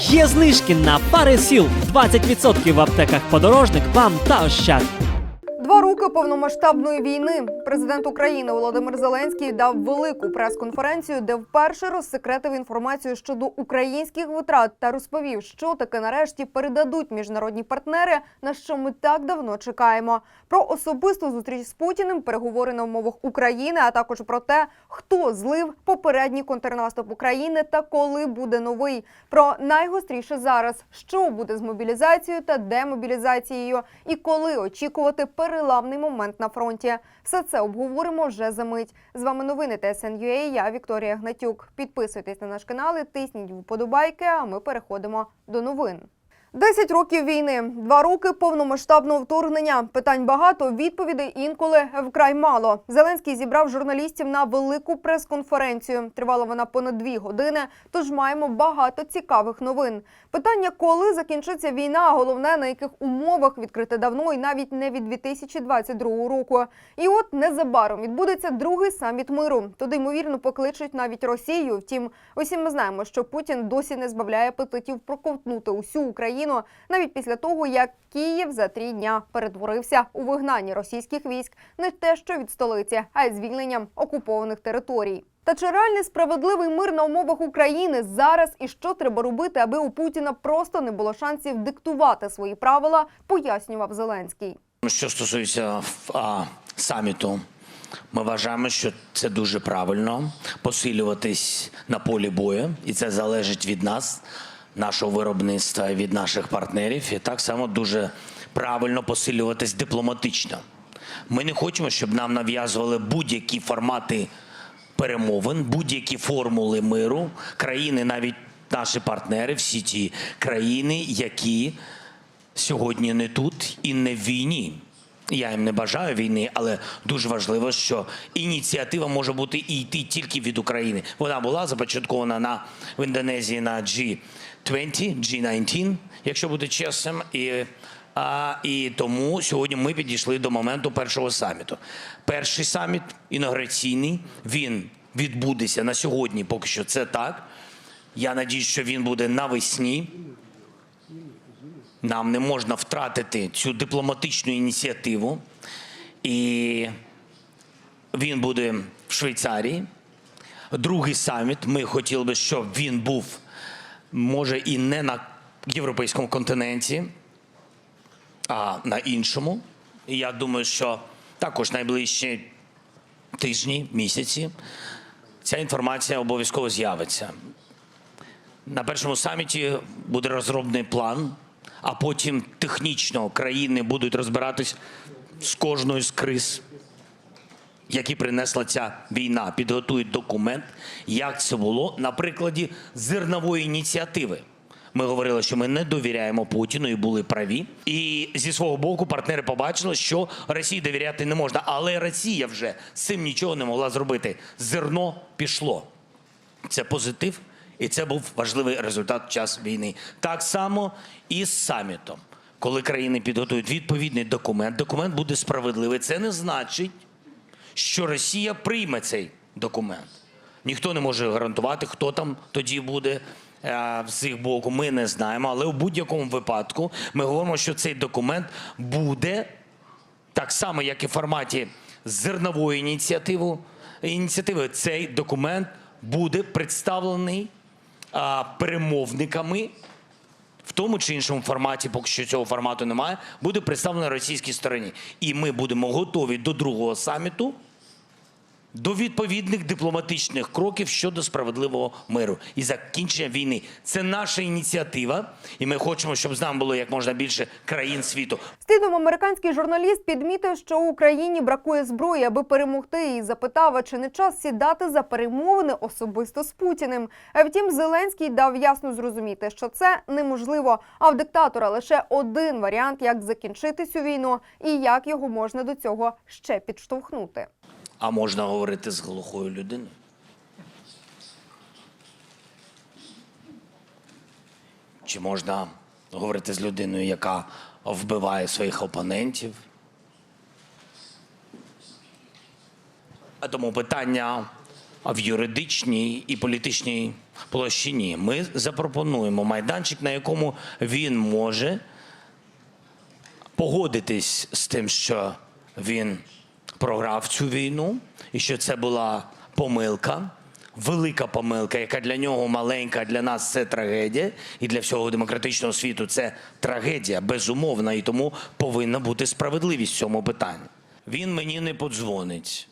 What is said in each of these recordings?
Є знижки на пари сіл 20% в аптеках подорожник, вам та ощад. Два роки повномасштабної війни. Президент України Володимир Зеленський дав велику прес-конференцію, де вперше розсекретив інформацію щодо українських витрат та розповів, що таки нарешті передадуть міжнародні партнери, на що ми так давно чекаємо. Про особисту зустріч з Путіним, переговори на умовах України, а також про те, хто злив попередній контрнаступ України та коли буде новий. Про найгостріше зараз, що буде з мобілізацією та демобілізацією, і коли очікувати переламний момент на фронті. Все це обговоримо вже за мить. З вами новини ТСНЮА, Я Вікторія Гнатюк. Підписуйтесь на наш канал, і тисніть вподобайки. А ми переходимо до новин. Десять років війни, два роки повномасштабного вторгнення. Питань багато, відповідей інколи вкрай мало. Зеленський зібрав журналістів на велику прес-конференцію. Тривала вона понад дві години. Тож маємо багато цікавих новин. Питання, коли закінчиться війна, головне на яких умовах відкрите давно і навіть не від 2022 року. І от незабаром відбудеться другий саміт миру. Туди ймовірно покличуть навіть Росію. Втім, усі ми знаємо, що Путін досі не збавляє апетитів проковтнути усю Україну, навіть після того як Київ за три дня перетворився у вигнання російських військ не те, що від столиці, а й звільненням окупованих територій. Та чи реальний справедливий мир на умовах України зараз і що треба робити, аби у Путіна просто не було шансів диктувати свої правила, пояснював Зеленський. Що стосується а, саміту, ми вважаємо, що це дуже правильно посилюватись на полі бою, і це залежить від нас, нашого виробництва від наших партнерів. І так само дуже правильно посилюватись дипломатично. Ми не хочемо, щоб нам нав'язували будь-які формати перемовин, будь-які формули миру, країни, навіть наші партнери, всі ті країни, які сьогодні не тут і не в війні. Я їм не бажаю війни, але дуже важливо, що ініціатива може бути і йти тільки від України. Вона була започаткована на в Індонезії на G20, G19, якщо бути чесним. І, а, і тому сьогодні ми підійшли до моменту першого саміту. Перший саміт інаугураційний, він відбудеться на сьогодні. Поки що це так. Я надіюсь, що він буде навесні. Нам не можна втратити цю дипломатичну ініціативу. І він буде в Швейцарії. Другий саміт. Ми хотіли би, щоб він був, може, і не на європейському континенті, а на іншому. І я думаю, що також найближчі тижні, місяці ця інформація обов'язково з'явиться. На першому саміті буде розроблений план, а потім технічно країни будуть розбиратись з кожною з криз, які принесла ця війна. Підготують документ, як це було на прикладі зернової ініціативи. Ми говорили, що ми не довіряємо Путіну і були праві. І зі свого боку партнери побачили, що Росії довіряти не можна. Але Росія вже з цим нічого не могла зробити. Зерно пішло. Це позитив, і це був важливий результат час війни. Так само і з самітом. Коли країни підготують відповідний документ, документ буде справедливий. Це не значить, що Росія прийме цей документ. Ніхто не може гарантувати, хто там тоді буде е, з їх боку. Ми не знаємо. Але у будь-якому випадку ми говоримо, що цей документ буде так само, як і в форматі зернової ініціативи, ініціативи цей документ буде представлений перемовниками тому чи іншому форматі, поки що цього формату немає, буде представлено російській стороні. І ми будемо готові до другого саміту до відповідних дипломатичних кроків щодо справедливого миру і закінчення війни. Це наша ініціатива, і ми хочемо, щоб з нами було як можна більше країн світу. Слідом американський журналіст підмітив, що Україні бракує зброї, аби перемогти, і запитав, чи не час сідати за перемовини особисто з Путіним. Втім, Зеленський дав ясно зрозуміти, що це неможливо. А в диктатора лише один варіант, як закінчити цю війну і як його можна до цього ще підштовхнути. А можна говорити з глухою людиною. Чи можна говорити з людиною, яка вбиває своїх опонентів? А тому питання в юридичній і політичній площині. Ми запропонуємо майданчик, на якому він може погодитись з тим, що він програв цю війну, і що це була помилка, велика помилка, яка для нього маленька, а для нас це трагедія, і для всього демократичного світу це трагедія, безумовна, і тому повинна бути справедливість в цьому питанні. Він мені не подзвонить,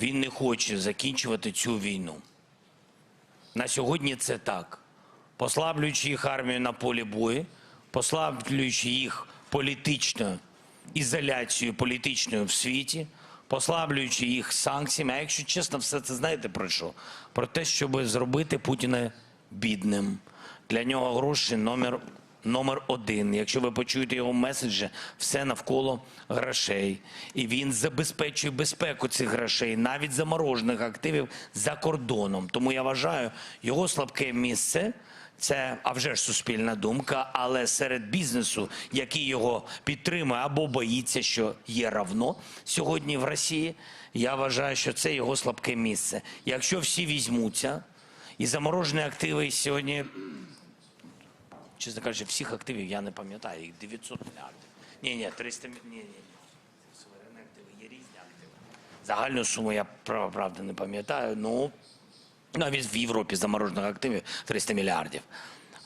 він не хоче закінчувати цю війну. На сьогодні це так. Послаблюючи їх армію на полі бою, послаблюючи їх політичною ізоляцією політичною в світі, послаблюючи їх санкціями. А якщо чесно, все це знаєте про що? Про те, щоб зробити Путіна бідним. Для нього гроші номер, номер один. Якщо ви почуєте його меседжі, все навколо грошей. І він забезпечує безпеку цих грошей, навіть заморожених активів за кордоном. Тому я вважаю, його слабке місце. Це а вже ж суспільна думка, але серед бізнесу, який його підтримує або боїться, що є равно сьогодні в Росії. Я вважаю, що це його слабке місце. Якщо всі візьмуться, і заморожені активи сьогодні, чесно кажучи, всіх активів я не пам'ятаю, їх 900 мільярдів. Ні, ні, 300 мільярдів. Ні, ні, ні. Суверенні активи, є різні активи. Загальну суму я прав- правда не пам'ятаю. Ну, навіть в Європі заморожених активів 300 мільярдів.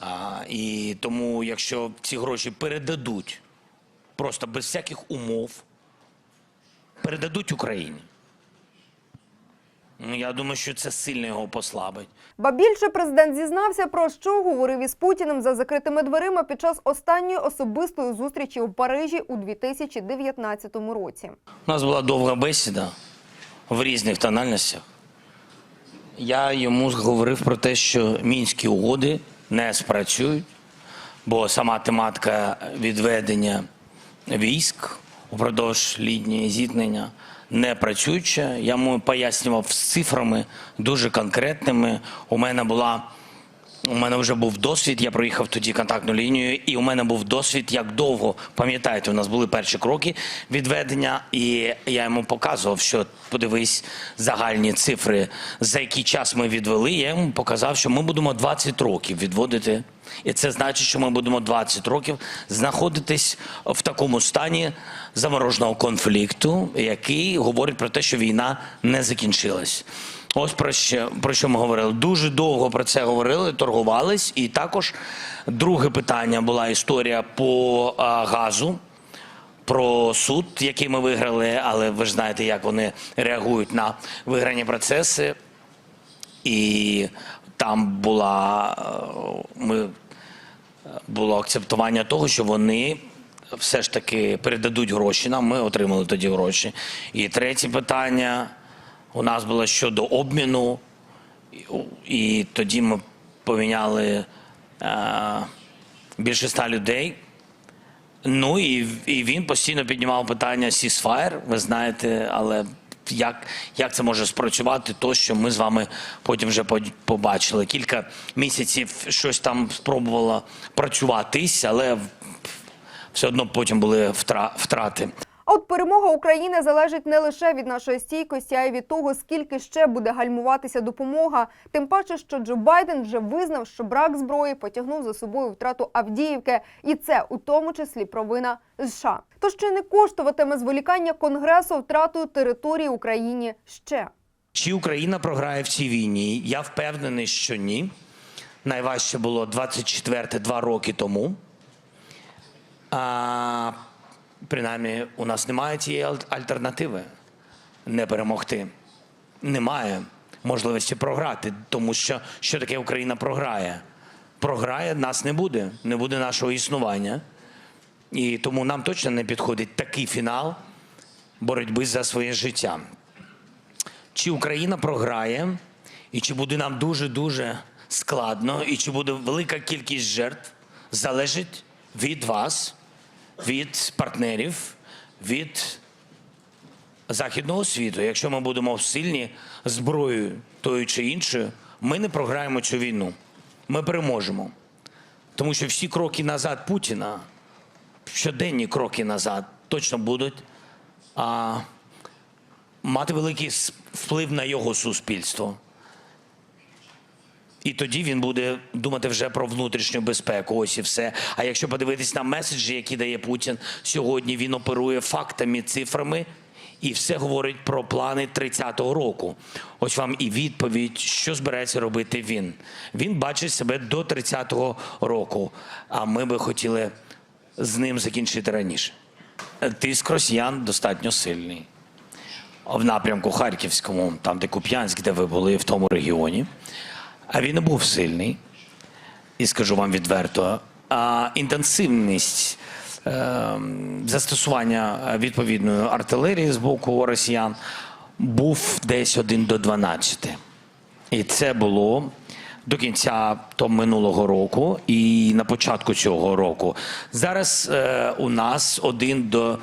А, і тому, якщо ці гроші передадуть просто без всяких умов, передадуть Україні. Ну, я думаю, що це сильно його послабить. Ба більше президент зізнався про що говорив із Путіним за закритими дверима під час останньої особистої зустрічі у Парижі у 2019 році. У нас була довга бесіда в різних тональностях. Я йому говорив про те, що мінські угоди не спрацюють, бо сама тематика відведення військ упродовж літнього зіткнення не працююча. Я йому пояснював з цифрами дуже конкретними. У мене була у мене вже був досвід, я проїхав тоді контактну лінію, і у мене був досвід, як довго, пам'ятаєте, у нас були перші кроки відведення, і я йому показував, що подивись загальні цифри, за який час ми відвели. Я йому показав, що ми будемо 20 років відводити. І це значить, що ми будемо 20 років знаходитись в такому стані замороженого конфлікту, який говорить про те, що війна не закінчилась. Ось про що, про що ми говорили. Дуже довго про це говорили, торгувались. І також друге питання була історія по а, газу. Про суд, який ми виграли, але ви ж знаєте, як вони реагують на виграні процеси. І там була е, ми було акцептування того, що вони все ж таки передадуть гроші нам. Ми отримали тоді гроші. І третє питання у нас було щодо обміну, і, тоді ми поміняли е, більше ста людей. Ну і, і він постійно піднімав питання ceasefire, ви знаєте, але як, як це може спрацювати, то що ми з вами потім вже побачили. Кілька місяців щось там спробувало працюватись, але все одно потім були втра- втрати. От перемога України залежить не лише від нашої стійкості, а й від того, скільки ще буде гальмуватися допомога. Тим паче, що Джо Байден вже визнав, що брак зброї потягнув за собою втрату Авдіївки, і це у тому числі провина США. Тож чи не коштуватиме зволікання Конгресу втратою території Україні ще? Чи Україна програє в цій війні? Я впевнений, що ні. Найважче було 24 два роки тому. А, принаймні, у нас немає цієї аль- альтернативи не перемогти. Немає можливості програти, тому що що таке Україна програє? Програє, нас не буде, не буде нашого існування. І тому нам точно не підходить такий фінал боротьби за своє життя чи Україна програє, і чи буде нам дуже-дуже складно, і чи буде велика кількість жертв, залежить від вас, від партнерів, від західного світу. Якщо ми будемо сильні зброєю тою чи іншою, ми не програємо цю війну. Ми переможемо. Тому що всі кроки назад Путіна, щоденні кроки назад, точно будуть. А, мати великий вплив на його суспільство, І тоді він буде думати вже про внутрішню безпеку. Ось і все. А якщо подивитись на меседжі, які дає Путін сьогодні, він оперує фактами, цифрами. І все говорить про плани 30-го року. Ось вам і відповідь, що збирається робити він. Він бачить себе до 30-го року. А ми би хотіли з ним закінчити раніше. Тиск росіян достатньо сильний. В напрямку Харківському, там де Куп'янськ, де ви були в тому регіоні. А він не був сильний. І скажу вам відверто, а інтенсивність е, застосування відповідної артилерії з боку росіян був десь 1 до 12. І це було до кінця то минулого року і на початку цього року. Зараз е, у нас 1 до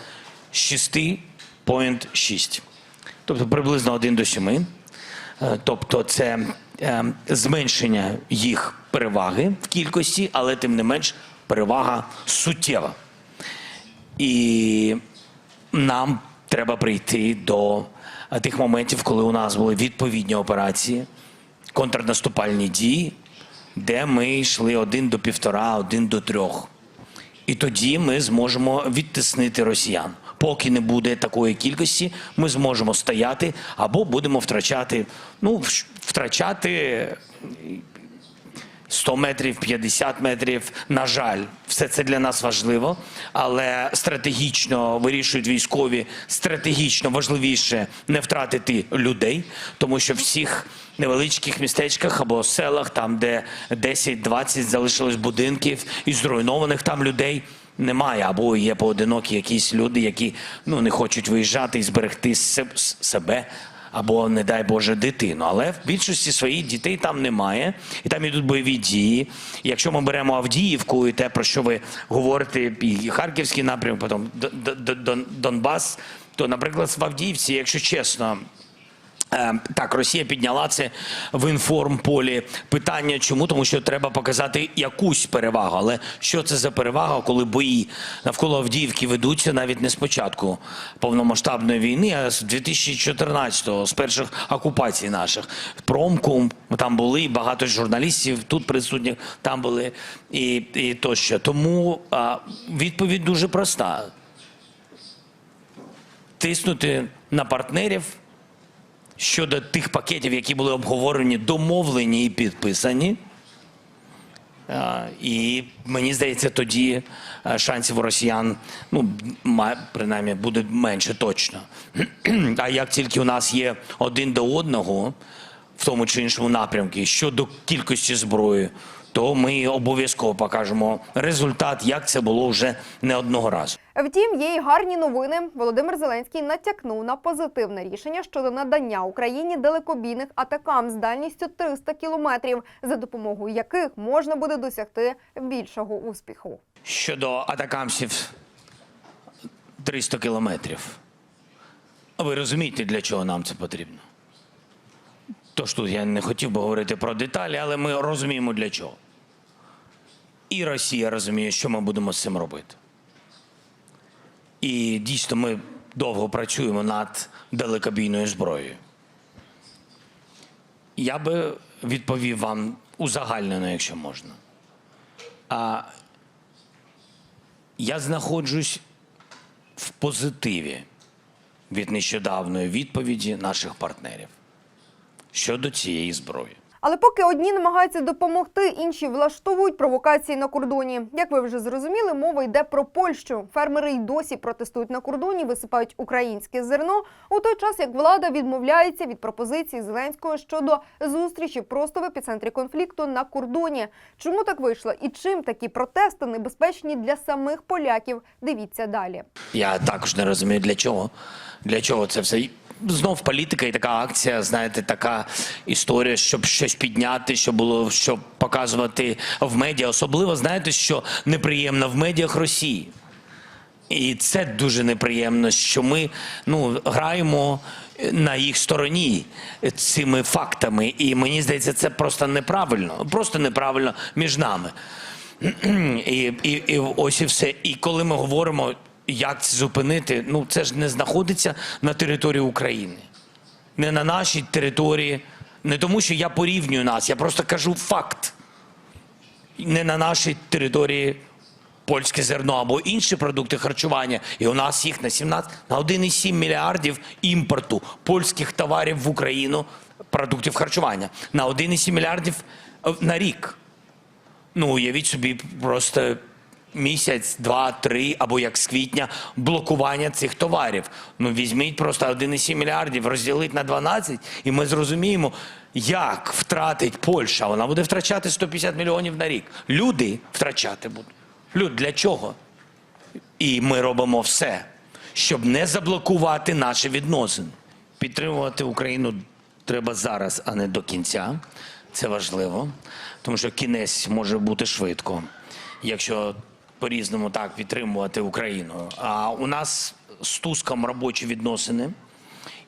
6,6. Тобто приблизно 1 до 7. Е, Тобто це зменшення їх переваги в кількості, але тим не менш перевага суттєва. І нам треба прийти до е, тих моментів, коли у нас були відповідні операції, контрнаступальні дії, де ми йшли один до півтора, один до трьох. І тоді ми зможемо відтиснити росіян. Поки не буде такої кількості, ми зможемо стояти або будемо втрачати, ну, втрачати 100 метрів, 50 метрів. На жаль, все це для нас важливо, але стратегічно вирішують військові, стратегічно важливіше не втратити людей, тому що всіх невеличких містечках або селах, там де 10-20 залишилось будинків і зруйнованих там людей. Немає, або є поодинокі якісь люди, які ну не хочуть виїжджати і зберегти себе, або, не дай Боже, дитину. Але в більшості своїх дітей там немає, і там йдуть бойові дії. І якщо ми беремо Авдіївку і те, про що ви говорите, і Харківський напрямок, потім Донбас, то, наприклад, в Авдіївці, якщо чесно. Е, Так, Росія підняла це в інформполі. Питання чому? Тому що треба показати якусь перевагу. Але що це за перевага, коли бої навколо Авдіївки ведуться навіть не з початку повномасштабної війни, а з 2014-го, з перших окупацій наших. Промку там були багато журналістів тут присутніх, там були і, і тощо. Тому а, відповідь дуже проста: тиснути на партнерів щодо тих пакетів, які були обговорені, домовлені і підписані. І мені здається, тоді е, шансів у росіян, ну, принаймні, буде менше точно. А як тільки у нас є один до одного в тому чи іншому напрямку щодо кількості зброї, то ми обов'язково покажемо результат, як це було вже не одного разу. Втім, є й гарні новини. Володимир Зеленський натякнув на позитивне рішення щодо надання Україні далекобійних атакам з дальністю 300 кілометрів, за допомогою яких можна буде досягти більшого успіху. Щодо атакамсів 300 кілометрів. Ви розумієте, для чого нам це потрібно? Тож тут я не хотів би говорити про деталі, але ми розуміємо для чого. І Росія розуміє, що ми будемо з цим робити. І дійсно ми довго працюємо над далекобійною зброєю. Я би відповів вам узагальнено, якщо можна. А я знаходжусь в позитиві від нещодавної відповіді наших партнерів щодо цієї зброї. Але поки одні намагаються допомогти, інші влаштовують провокації на кордоні. Як ви вже зрозуміли, мова йде про Польщу. Фермери й досі протестують на кордоні, висипають українське зерно у той час, як влада відмовляється від пропозицій Зеленського щодо зустрічі просто в епіцентрі конфлікту на кордоні. Чому так вийшло і чим такі протести небезпечні для самих поляків? Дивіться далі. Я також не розумію, для чого. Для чого це все. Знов політика і така акція, знаєте, така історія, щоб щось підняти, щоб було щоб показувати в медіа. Особливо знаєте, що неприємно в медіях Росії. І це дуже неприємно, що ми ну, граємо на їх стороні цими фактами. І мені здається, це просто неправильно. Просто неправильно між нами. І, і, і ось і все. І коли ми говоримо, як це зупинити, ну це ж не знаходиться на території України, не на нашій території Не тому, що я порівнюю нас, я просто кажу факт. Не на нашій території польське зерно або інші продукти харчування. І у нас їх на 17, на 1,7 мільярдів імпорту польських товарів в Україну, продуктів харчування. На 1,7 мільярдів е, на рік. Ну, уявіть собі, просто місяць, два, три, або як з квітня блокування цих товарів. Ну, візьміть просто 1,7 мільярдів, розділіть на 12, і ми зрозуміємо, як втратить Польща. Вона буде втрачати 150 мільйонів на рік. Люди втрачати будуть. Люд, для чого? І ми робимо все, щоб не заблокувати наші відносини. Підтримувати Україну треба зараз, а не до кінця. Це важливо, тому що кінець може бути швидко, якщо по-різному так підтримувати Україну. А у нас з Туском робочі відносини.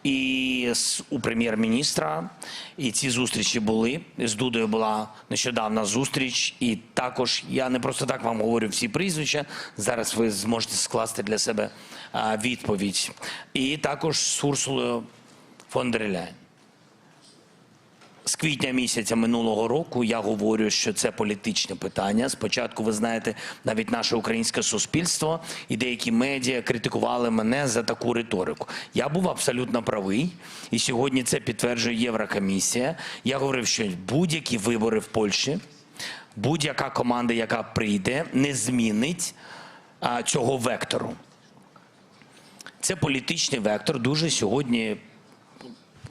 І у прем'єр-міністра, і ці зустрічі були. З Дудою була нещодавна зустріч, і також я не просто так вам говорю всі прізвища. Зараз ви зможете скласти для себе відповідь. І також з Урсулою фон дер Ляйн. З квітня місяця минулого року я говорю, що це політичне питання. Спочатку, ви знаєте, навіть наше українське суспільство і деякі медіа критикували мене за таку риторику. Я був абсолютно правий, і сьогодні це підтверджує Єврокомісія. Я говорив, що будь-які вибори в Польщі, будь-яка команда, яка прийде, не змінить а, цього вектору. Це політичний вектор. Дуже сьогодні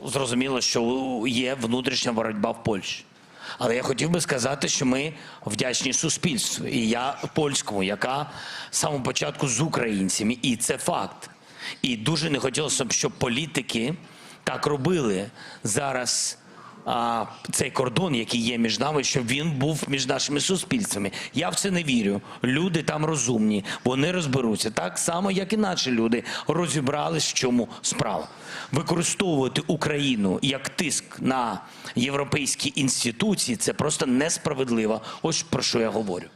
зрозуміло, що є внутрішня боротьба в Польщі. Але я хотів би сказати, що ми вдячні суспільству. І я польському, яка з самого початку з українцями, і це факт. І дуже не хотілося б, щоб політики так робили зараз. А, цей кордон, який є між нами, щоб він був між нашими суспільствами. Я в це не вірю. Люди там розумні, вони розберуться так само, як і наші люди розібрались, в чому справа. Використовувати Україну як тиск на європейські інституції це просто несправедливо. Ось про що я говорю.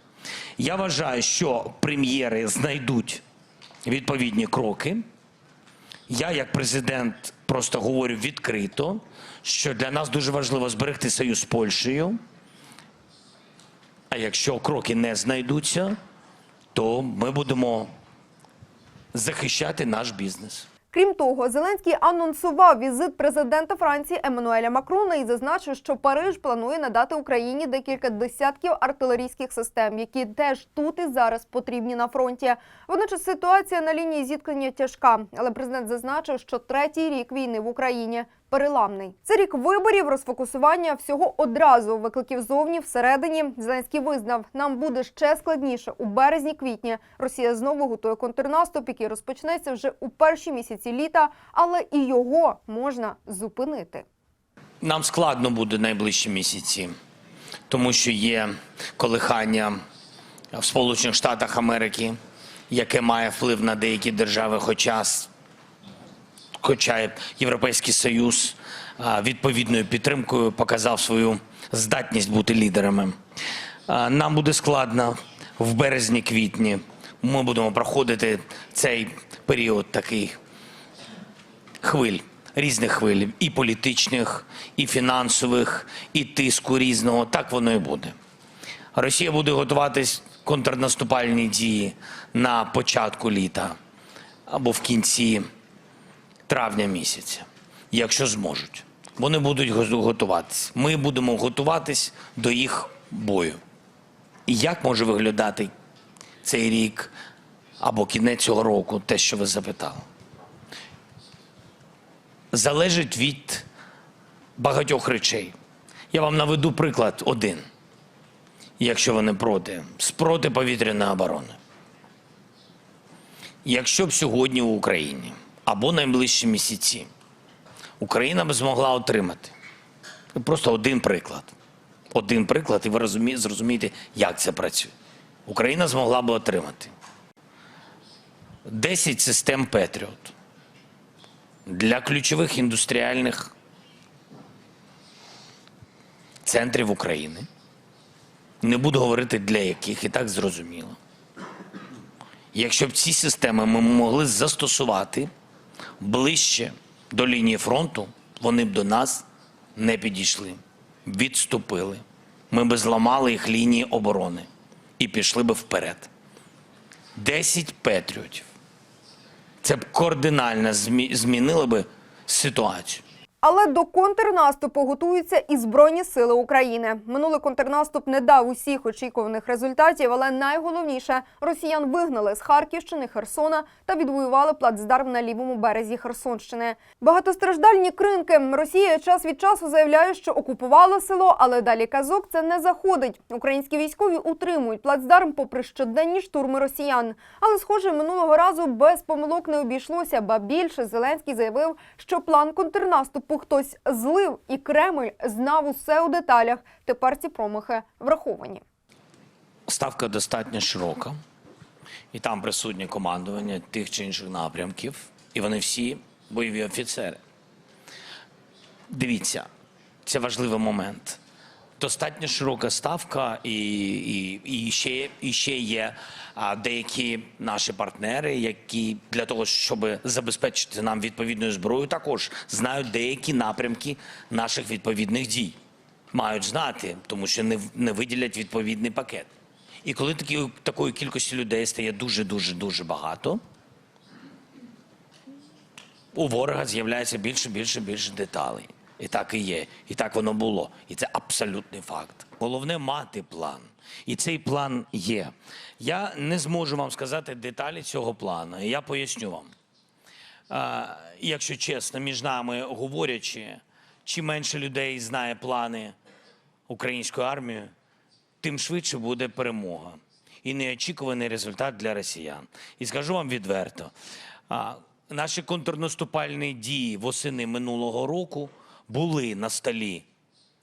Я вважаю, що прем'єри знайдуть відповідні кроки. Я, як президент, просто говорю відкрито, що для нас дуже важливо зберегти союз з Польщею. А якщо кроки не знайдуться, то ми будемо захищати наш бізнес. Крім того, Зеленський анонсував візит президента Франції Еммануеля Макрона і зазначив, що Париж планує надати Україні декілька десятків артилерійських систем, які теж тут і зараз потрібні на фронті. Водночас ситуація на лінії зіткнення тяжка, але президент зазначив, що третій рік війни в Україні переламний. Це рік виборів, розфокусування всього одразу, викликів зовні всередині. Зеленський визнав, нам буде ще складніше у березні-квітні. Росія знову готує контрнаступ, який розпочнеться вже у перші місяці літа, але і його можна зупинити. Нам складно буде найближчі місяці, тому що є колихання в Сполучених Штатах Америки, яке має вплив на деякі держави, хоча, хоча Європейський Союз відповідною підтримкою показав свою здатність бути лідерами. Нам буде складно в березні-квітні. Ми будемо проходити цей період такий хвиль, різних хвиль, і політичних, і фінансових, і тиску різного. Так воно і буде. Росія буде готуватись контрнаступальні дії на початку літа або в кінці травня місяця, якщо зможуть. Вони будуть го- готуватись. Ми будемо готуватись до їх бою. І як може виглядати цей рік або кінець цього року, те, що ви запитали? залежить від багатьох речей. Я вам наведу приклад один, якщо ви не проти, з протиповітряної оборони. Якщо б сьогодні в Україні або найближчі місяці Україна б змогла отримати просто один приклад. Один приклад, і ви розумі- зрозумієте, як це працює. Україна змогла б отримати 10 систем Петріот для ключових індустріальних центрів України. Не буду говорити для яких, і так зрозуміло. Якщо б ці системи ми могли застосувати ближче до лінії фронту, вони б до нас не підійшли, відступили. Ми б зламали їх лінії оборони і пішли би вперед. Десять петріотів. Це б кардинально змінило би ситуацію. Але до контрнаступу готуються і збройні сили України. Минулий контрнаступ не дав усіх очікуваних результатів, але найголовніше росіян вигнали з Харківщини, Херсона та відвоювали плацдарм на лівому березі Херсонщини. Багатостраждальні кринки. Росія час від часу заявляє, що окупувала село, але далі казок це не заходить. Українські військові утримують плацдарм попри щоденні штурми росіян. Але, схоже, минулого разу без помилок не обійшлося, ба більше Зеленський заявив, що план контрнаступу хтось злив, і Кремль знав усе у деталях. Тепер ці промахи враховані. Ставка достатньо широка, і там присутнє командування тих чи інших напрямків, і вони всі бойові офіцери. Дивіться, це важливий момент. Достатньо широка ставка, і, і, і, ще, і ще є а, деякі наші партнери, які для того, щоб забезпечити нам відповідною зброєю, також знають деякі напрямки наших відповідних дій. Мають знати, тому що не, не виділять відповідний пакет. І коли такі, такої кількості людей стає дуже, дуже, дуже багато, у ворога з'являється більше, більше, більше деталей. І так і є. І так воно було. І це абсолютний факт. Головне мати план. І цей план є. Я не зможу вам сказати деталі цього плану. Я поясню вам. А, якщо чесно, між нами говорячи, чим менше людей знає плани української армії, тим швидше буде перемога і неочікуваний результат для росіян. І скажу вам відверто: а, наші контрнаступальні дії восени минулого року були на столі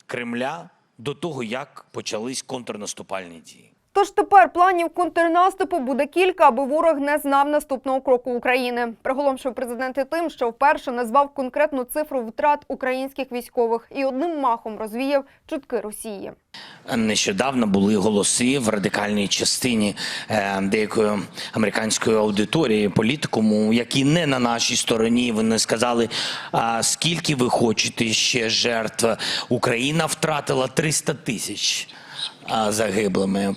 Кремля до того, як почались контрнаступальні дії. Тож тепер планів контрнаступу буде кілька, аби ворог не знав наступного кроку України. Приголомшив президент і тим, що вперше назвав конкретну цифру втрат українських військових і одним махом розвіяв чутки Росії. Нещодавно були голоси в радикальній частині е, деякої американської аудиторії політикуму, які не на нашій стороні. Вони сказали: а скільки ви хочете ще жертв? Україна втратила 300 тисяч загиблими.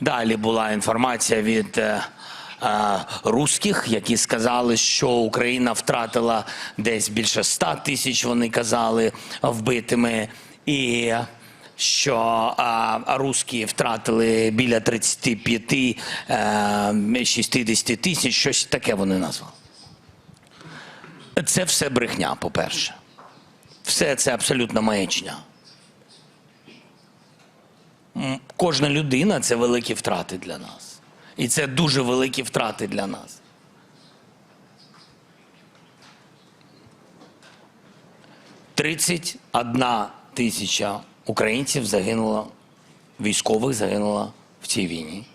Далі була інформація від. е, е, Руських, які сказали, що Україна втратила десь більше 100 тисяч, вони казали, вбитими, і що а, русські втратили біля 35 е, 60 тисяч, щось таке вони назвали. Це все брехня, по-перше. Все це абсолютно маячня. Кожна людина це великі втрати для нас. І це дуже великі втрати для нас. Тридцять одна тисяча українців загинуло, військових загинуло в цій війні.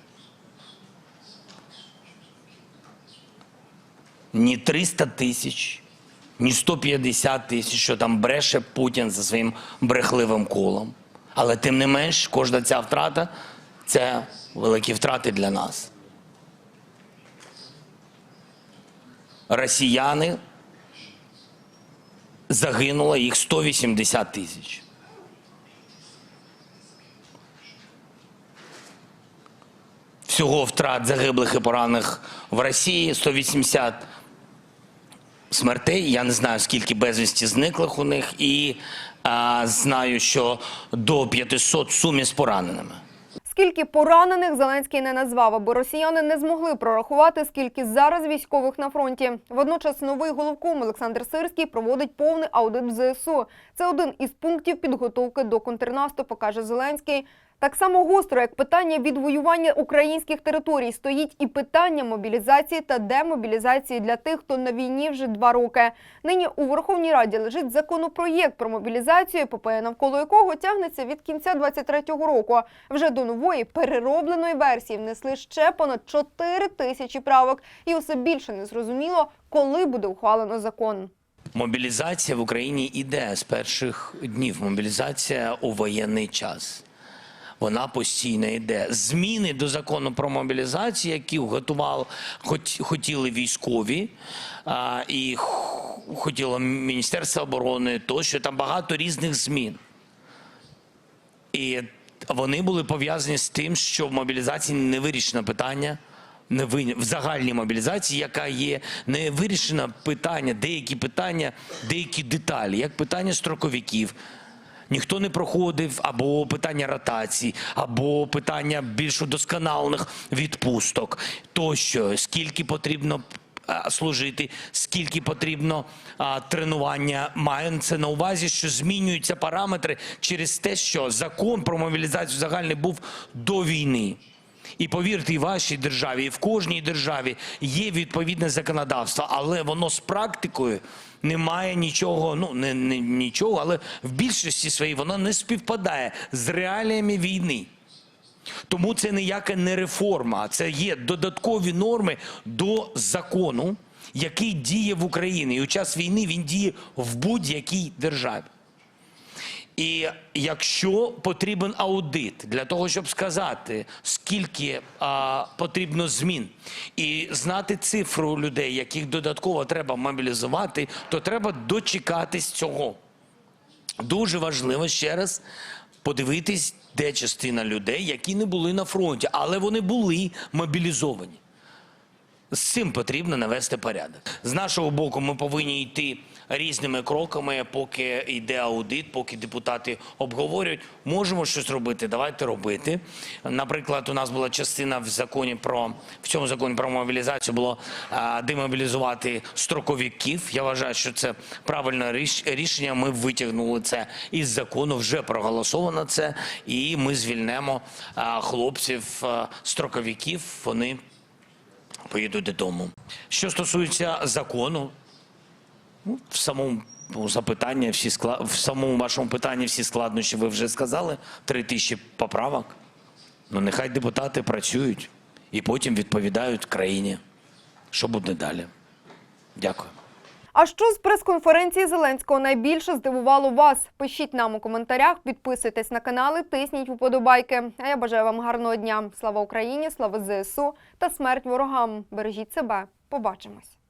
Ні 300 тисяч, ні 150 тисяч, що там бреше Путін за своїм брехливим колом. Але тим не менш, кожна ця втрата це великі втрати для нас. Росіяни загинуло їх 180 тисяч. Всього втрат загиблих і поранених в Росії 180 смертей. Я не знаю, скільки безвісті зниклих у них, і знаю, що до 500 сумі з пораненими. Скільки поранених Зеленський не назвав, аби росіяни не змогли прорахувати, скільки зараз військових на фронті. Водночас новий головком Олександр Сирський проводить повний аудит в ЗСУ. Це один із пунктів підготовки до контрнаступу, каже Зеленський. Так само гостро, як питання відвоювання українських територій, стоїть і питання мобілізації та демобілізації для тих, хто на війні вже два роки. Нині у Верховній Раді лежить законопроєкт про мобілізацію, епопея навколо якого тягнеться від кінця 23-го року. Вже до нової переробленої версії внесли ще понад 4 тисячі правок, і усе більше не зрозуміло, коли буде ухвалено закон. Мобілізація в Україні іде з перших днів. Мобілізація у воєнний час. Вона постійно йде. Зміни до закону про мобілізацію, які готували, хоч, хотіли військові, а, і хотіло Міністерство оборони, тощо там багато різних змін. І вони були пов'язані з тим, що в мобілізації не вирішено питання. Не ви- в загальній мобілізації, яка є, не вирішено питання, деякі питання, деякі деталі, як питання строковиків. Ніхто не проходив або питання ротації, або питання більш удосконалених відпусток, тощо скільки потрібно служити, скільки потрібно а, тренування. Маю це на увазі, що змінюються параметри через те, що закон про мобілізацію загальний був до війни. І повірте, і в вашій державі, і в кожній державі є відповідне законодавство, але воно з практикою не має нічого, ну не, не нічого, але в більшості своїй воно не співпадає з реаліями війни. Тому це ніяка не реформа, це є додаткові норми до закону, який діє в Україні. І у час війни він діє в будь-якій державі. І якщо потрібен аудит для того, щоб сказати, скільки а, потрібно змін, і знати цифру людей, яких додатково треба мобілізувати, то треба дочекатись цього. Дуже важливо ще раз подивитись, де частина людей, які не були на фронті, але вони були мобілізовані. З цим потрібно навести порядок. З нашого боку, ми повинні йти різними кроками, поки йде аудит, поки депутати обговорюють. Можемо щось робити, давайте робити. Наприклад, у нас була частина в законі про в цьому законі про мобілізацію було демобілізувати строковиків. Я вважаю, що це правильне ріш- рішення. Ми витягнули це із закону, вже проголосовано це, і ми звільнемо хлопців, строковиків. Вони поїдуть додому. Що стосується закону, ну, в самому ну, запитанні, всі скла... в самому вашому питанні всі складнощі ви вже сказали. Три тисячі поправок. Ну, нехай депутати працюють і потім відповідають країні. Що буде далі? Дякую. А що з прес-конференції Зеленського найбільше здивувало вас? Пишіть нам у коментарях, підписуйтесь на канали, тисніть вподобайки. А я бажаю вам гарного дня. Слава Україні, слава ЗСУ та смерть ворогам. Бережіть себе. Побачимось.